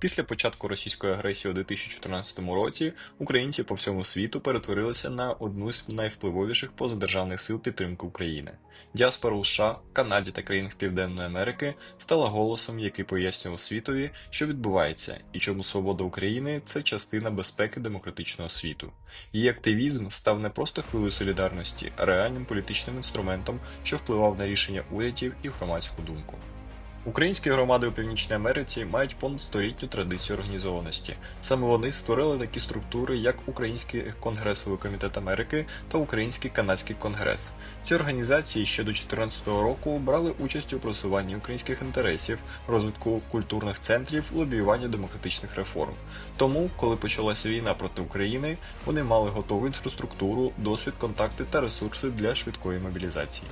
Після початку російської агресії у 2014 році українці по всьому світу перетворилися на одну з найвпливовіших позадержавних сил підтримки України. Діаспора у США, Канаді та країнах Південної Америки стала голосом, який пояснював світові, що відбувається, і чому свобода України це частина безпеки демократичного світу. Її активізм став не просто хвилею солідарності, а реальним політичним інструментом, що впливав на рішення урядів і громадську думку. Українські громади у Північній Америці мають понад столітню традицію організованості. Саме вони створили такі структури, як Український Конгресовий комітет Америки та Український канадський конгрес. Ці організації ще до 2014 року брали участь у просуванні українських інтересів, розвитку культурних центрів, лобіюванні демократичних реформ. Тому, коли почалася війна проти України, вони мали готову інфраструктуру, досвід, контакти та ресурси для швидкої мобілізації.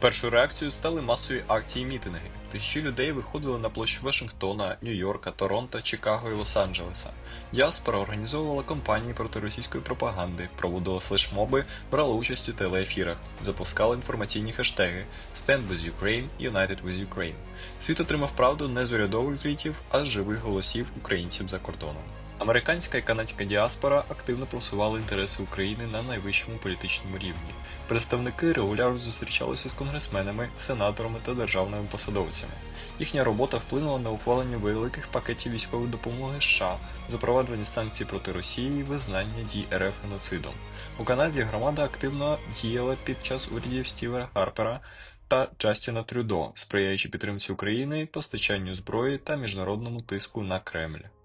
Першою реакцією стали масові акції мітинги. Тисячі людей виходили на площу Вашингтона, Нью-Йорка, Торонто, Чикаго і Лос-Анджелеса. Діаспора організовувала кампанії проти російської пропаганди, проводила флешмоби, брала участь у телеефірах, запускала інформаційні хештеги Stand with Ukraine, United with Ukraine. Світ отримав правду не з урядових звітів, а з живих голосів українців за кордоном. Американська і канадська діаспора активно просували інтереси України на найвищому політичному рівні. Представники регулярно зустрічалися з конгресменами, сенаторами та державними посадовцями. Їхня робота вплинула на ухвалення великих пакетів військової допомоги США, запровадження санкцій проти Росії і визнання дій РФ геноцидом. У Канаді громада активно діяла під час урядів Стівера Харпера та Джастіна Трюдо, сприяючи підтримці України, постачанню зброї та міжнародному тиску на Кремль.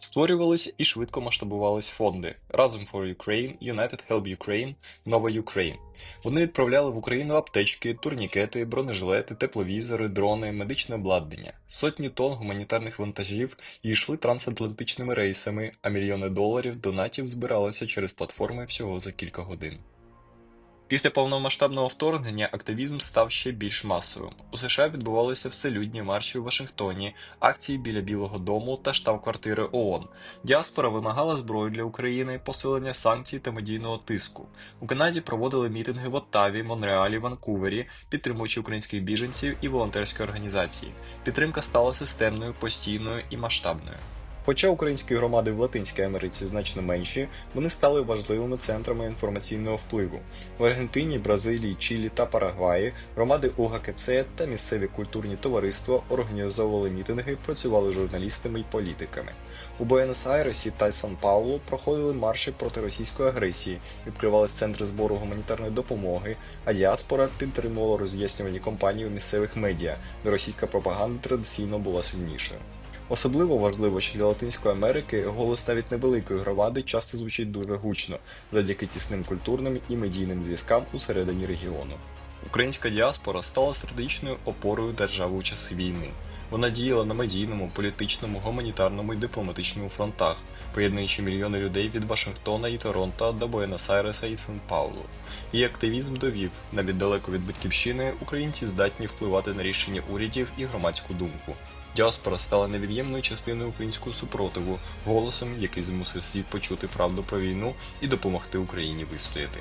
Створювались і швидко масштабувались фонди Разом for Ukraine, United Help Ukraine, Нова Ukraine. Вони відправляли в Україну аптечки, турнікети, бронежилети, тепловізори, дрони, медичне обладнання. Сотні тонн гуманітарних вантажів йшли трансатлантичними рейсами, а мільйони доларів донатів збиралися через платформи всього за кілька годин. Після повномасштабного вторгнення активізм став ще більш масовим. У США відбувалися вселюдні марші у Вашингтоні, акції біля Білого Дому та штаб-квартири ООН. Діаспора вимагала зброю для України, посилення санкцій та медійного тиску. У Канаді проводили мітинги в Оттаві, Монреалі, Ванкувері, підтримуючи українських біженців і волонтерські організації. Підтримка стала системною, постійною і масштабною. Хоча українські громади в Латинській Америці значно менші, вони стали важливими центрами інформаційного впливу. В Аргентині, Бразилії, Чилі та Парагваї громади УГКЦ та місцеві культурні товариства організовували мітинги, працювали журналістами і політиками. У Буенос-Айресі та Сан-Паулу проходили марші проти російської агресії, відкривались центри збору гуманітарної допомоги, а діаспора підтримувала роз'яснювані кампанії у місцевих медіа, де російська пропаганда традиційно була сильнішою. Особливо важливо, що для Латинської Америки голос навіть невеликої громади часто звучить дуже гучно, завдяки тісним культурним і медійним зв'язкам усередині регіону. Українська діаспора стала стратегічною опорою держави у часи війни. Вона діяла на медійному, політичному, гуманітарному і дипломатичному фронтах, поєднуючи мільйони людей від Вашингтона і Торонто до Буенос-Айреса і Сан-Паулу. Її активізм довів, навіть далеко від батьківщини, українці здатні впливати на рішення урядів і громадську думку. Діаспора стала невід'ємною частиною українського супротиву, голосом, який змусив світ почути правду про війну і допомогти Україні вистояти.